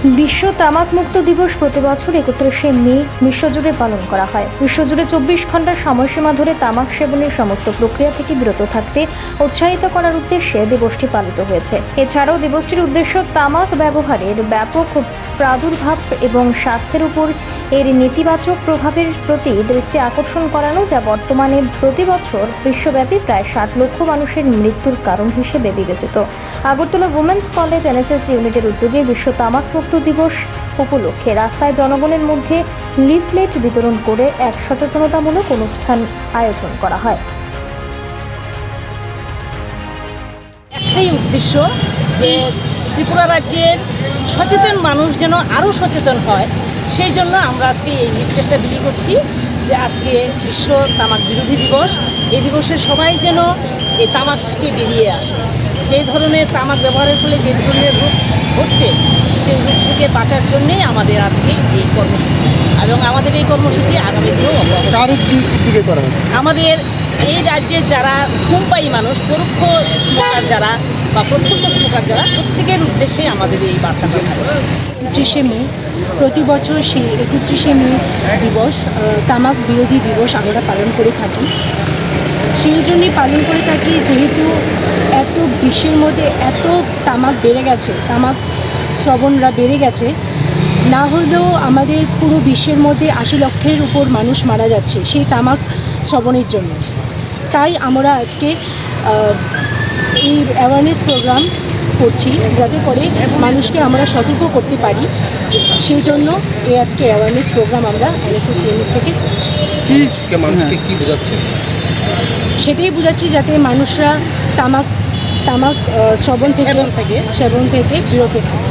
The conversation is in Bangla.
বিশ্ব তামাক মুক্ত দিবস প্রতি বছর একত্রিশে মে বিশ্বজুড়ে পালন করা হয়। বিশ্বজুড়ে চব্বিশ ঘণ্টার সময়সীমা ধরে তামাক সেবনের সমস্ত প্রক্রিয়া থেকে বিরত থাকতে উৎসাহিত করার উদ্দেশ্যে দিবসটি পালিত হয়েছে। এছাড়াও দিবসটির উদ্দেশ্য তামাক ব্যবহারের ব্যাপক প্রাদুর্ভাব এবং স্বাস্থ্যের উপর এর নেতিবাচক প্রভাবের প্রতি দৃষ্টি আকর্ষণ করানো যা বর্তমানে প্রতি বছর বিশ্বব্যাপী প্রায় ষাট লক্ষ মানুষের মৃত্যুর কারণ হিসেবে বিবেচিত। আগরতলা উমেন্স কলেজ এনএসএস ইউনিটের উদ্যোগে বিশ্ব তামাকমুক্ত দিবস উপলক্ষে রাস্তায় জনগণের মধ্যে লিফলেট বিতরণ করে এক সচেতনতামূলক অনুষ্ঠান আয়োজন করা হয়। একটাই উদ্দেশ্য যে ত্রিপুরা রাজ্যের সচেতন মানুষ যেন আরও সচেতন হয়, সেই জন্য আমরা আজকে এই লিফলেটটা বিলি করছি যে আজকে বিশ্ব তামাক বিরোধী দিবস। এই দিবসে সবাই যেন এই তামাক থেকে বেরিয়ে আসে। যে ধরনের তামাক ব্যবহারের ফলে যে ধরনের রোগ হচ্ছে থেকে বাঁচার জন্যেই আমাদের আজকে এই কর্মসূচি। এবং আমাদের এই কর্মসূচি আগামী দিনেও অব্যাহত কার আমাদের এই রাজ্যের যারা ধূমপায়ী মানুষ পরোক্ষ স্মোকার যারা বা প্রত্যক্ষ স্মোকার যারা প্রত্যেকের উদ্দেশ্যে আমাদের এই বার্তাটা থাকে একত্রিশে মে প্রতি বছর সেই একত্রিশে মে দিবস তামাক বিরোধী দিবস আমরা পালন করে থাকি। সেই জন্যই পালন করে থাকি যেহেতু এত বিশ্বের মধ্যে এত তামাক বেড়ে গেছে তামাক শ্রবণরা বেড়ে গেছে না হলেও আমাদের পুরো বিশ্বের মধ্যে আশি লক্ষের উপর মানুষ মারা যাচ্ছে সেই তামাক শ্রবণের জন্য। তাই আমরা আজকে এই অ্যাওয়ারনেস প্রোগ্রাম করছি যাতে করে মানুষকে আমরা সতর্ক করতে পারি। সেই জন্য এই আজকে অ্যাওয়ারনেস প্রোগ্রাম আমরা এনএসএস ইউনিট থেকে করছি। সেটাই বোঝাচ্ছি যাতে মানুষরা তামাক তামাক শ্রবণ থেকে। সেবন থেকে বিরত থাকে।